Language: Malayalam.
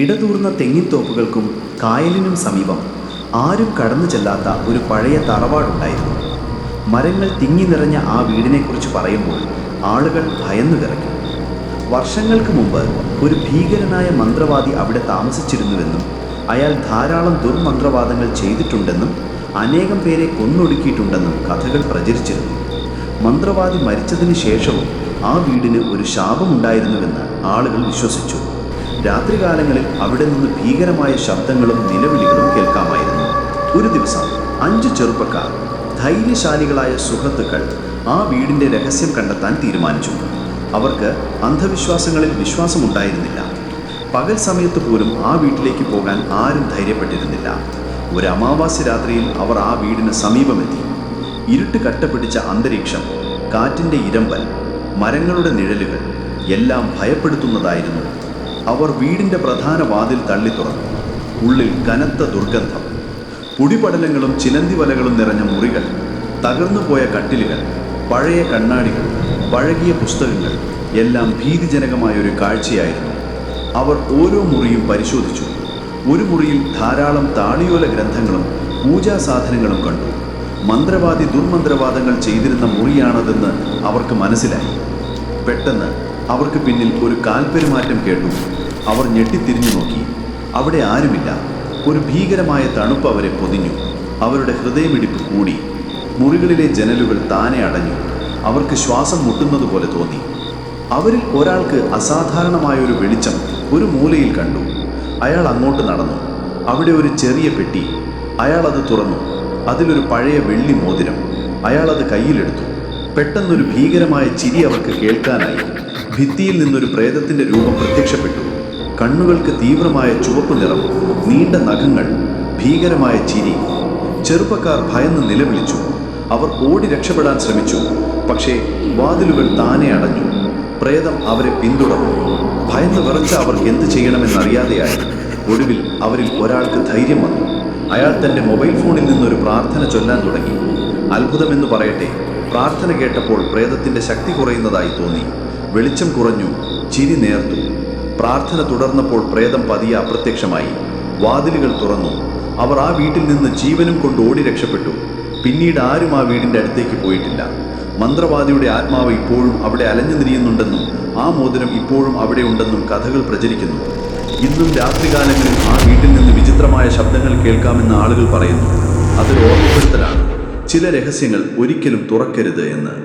ഇടതൂർന്ന തെങ്ങിൻതോപ്പുകൾക്കും കായലിനും സമീപം ആരും കടന്നു ചെല്ലാത്ത ഒരു പഴയ തറവാടുണ്ടായിരുന്നു. മരങ്ങൾ തിങ്ങി നിറഞ്ഞ ആ വീടിനെക്കുറിച്ച് പറയുമ്പോൾ ആളുകൾ ഭയന്നു വിറയ്ക്കും. വർഷങ്ങൾക്ക് മുമ്പ് ഒരു ഭീകരനായ മന്ത്രവാദി അവിടെ താമസിച്ചിരുന്നുവെന്നും അയാൾ ധാരാളം ദുർമന്ത്രവാദങ്ങൾ ചെയ്തിട്ടുണ്ടെന്നും അനേകം പേരെ കൊന്നൊടുക്കിയിട്ടുണ്ടെന്നും കഥകൾ പ്രചരിച്ചിരുന്നു. മന്ത്രവാദി മരിച്ചതിന് ശേഷവും ആ വീടിന് ഒരു ശാപമുണ്ടായിരുന്നുവെന്ന് ആളുകൾ വിശ്വസിച്ചു. രാത്രികാലങ്ങളിൽ അവിടെ നിന്ന് ഭീകരമായ ശബ്ദങ്ങളും നിലവിളികളും കേൾക്കാമായിരുന്നു. ഒരു ദിവസം അഞ്ച് ചെറുപ്പക്കാർ ധൈര്യശാലികളായ സുഹൃത്തുക്കൾ ആ വീടിന്റെ രഹസ്യം കണ്ടെത്താൻ തീരുമാനിച്ചു. അവർക്ക് അന്ധവിശ്വാസങ്ങളിൽ വിശ്വാസമുണ്ടായിരുന്നില്ല. പകൽ സമയത്ത് പോലും ആ വീട്ടിലേക്ക് പോകാൻ ആരും ധൈര്യപ്പെട്ടിരുന്നില്ല. ഒരു അമാവാസ്യ രാത്രിയിൽ അവർ ആ വീടിന് സമീപമെത്തി. ഇരുട്ട് കട്ടപിടിച്ച അന്തരീക്ഷം കാറ്റിന്റെ ഇരമ്പൽ മരങ്ങളുടെ നിഴലുകൾ എല്ലാം ഭയപ്പെടുത്തുന്നതായിരുന്നു. അവർ വീടിന്റെ പ്രധാന വാതിൽ തള്ളി തുറന്നു. ഉള്ളിൽ കനത്ത ദുർഗന്ധം. പുടിപടലങ്ങളും ചിലന്തി വലകളും നിറഞ്ഞ മുറികൾ തകർന്നുപോയ കട്ടിലുകൾ പഴയ കണ്ണാടികൾ പഴകിയ പുസ്തകങ്ങൾ എല്ലാം ഭീതിജനകമായ ഒരു കാഴ്ചയായിരുന്നു. അവർ ഓരോ മുറിയും പരിശോധിച്ചു. ഒരു മുറിയിൽ ധാരാളം താളിയോല ഗ്രന്ഥങ്ങളും പൂജാ സാധനങ്ങളും കണ്ടു. മന്ത്രവാദി ദുർമന്ത്രവാദങ്ങൾ ചെയ്തിരുന്ന മുറിയാണതെന്ന് അവർക്ക് മനസ്സിലായി. പെട്ടെന്ന് അവർക്ക് പിന്നിൽ ഒരു കാൽപ്പെരുമാറ്റം കേട്ടു. അവർ ഞെട്ടിത്തിരിഞ്ഞു നോക്കി. അവിടെ ആരുമില്ല. ഒരു ഭീകരമായ തണുപ്പ് അവരെ പൊതിഞ്ഞു. അവരുടെ ഹൃദയമിടിപ്പ് കൂടി. മുറികളിലെ ജനലുകൾ താനെ അടഞ്ഞു. അവർക്ക് ശ്വാസം മുട്ടുന്നത് പോലെ തോന്നി. അവരിൽ ഒരാൾക്ക് അസാധാരണമായ ഒരു വെളിച്ചം ഒരു മൂലയിൽ കണ്ടു. അയാൾ അങ്ങോട്ട് നടന്നു. അവിടെ ഒരു ചെറിയ പെട്ടി. അയാൾ അത് തുറന്നു. അതിലൊരു പഴയ വെള്ളി മോതിരം. അയാൾ അത് കയ്യിലെടുത്തു. പെട്ടെന്നൊരു ഭീകരമായ ചിരി അവർക്ക് കേൾക്കാനായി. ഭിത്തിയിൽ നിന്നൊരു പ്രേതത്തിന്റെ രൂപം പ്രത്യക്ഷപ്പെട്ടു. കണ്ണുകൾക്ക് തീവ്രമായ ചുവപ്പ് നിറം നീണ്ട നഖങ്ങൾ ഭീകരമായ ചിരി. ചെറുപ്പക്കാർ ഭയന്ന് നിലവിളിച്ചു. അവർ ഓടി രക്ഷപ്പെടാൻ ശ്രമിച്ചു. പക്ഷേ വാതിലുകൾ താനെ അടഞ്ഞു. പ്രേതം അവരെ പിന്തുടർന്നു. ഭയന്ന് വിറച്ച അവർക്ക് എന്ത് ചെയ്യണമെന്നറിയാതെയായി. ഒടുവിൽ അവരിൽ ഒരാൾക്ക് ധൈര്യം വന്നു. അയാൾ തന്റെ മൊബൈൽ ഫോണിൽ നിന്നൊരു പ്രാർത്ഥന ചൊല്ലാൻ തുടങ്ങി. അത്ഭുതമെന്ന് പറയട്ടെ പ്രാർത്ഥന കേട്ടപ്പോൾ പ്രേതത്തിന്റെ ശക്തി കുറയുന്നതായി തോന്നി. വെളിച്ചം കുറഞ്ഞു ചിരി നേർത്തു. പ്രാർത്ഥന തുടർന്നപ്പോൾ പ്രേതം പതിയെ അപ്രത്യക്ഷമായി. വാതിലുകൾ തുറന്നു. അവർ ആ വീട്ടിൽ നിന്ന് ജീവനും കൊണ്ട് ഓടി രക്ഷപ്പെട്ടു. പിന്നീട് ആരും ആ വീടിന്റെ അടുത്തേക്ക് പോയിട്ടില്ല. മന്ത്രവാദിയുടെ ആത്മാവ് ഇപ്പോഴും അവിടെ അലഞ്ഞു തിരിയുന്നുണ്ടെന്നും ആ മോതിരം ഇപ്പോഴും അവിടെ ഉണ്ടെന്നും കഥകൾ പ്രചരിക്കുന്നു. ഇന്നും രാത്രികാലങ്ങളിൽ ആ വീട്ടിൽ നിന്ന് വിചിത്രമായ ശബ്ദങ്ങൾ കേൾക്കാമെന്ന് ആളുകൾ പറയുന്നു. അതൊരു ഓർമ്മപ്പെടുത്തലാണ്. ചില രഹസ്യങ്ങൾ ഒരിക്കലും തുറക്കരുത് എന്ന്.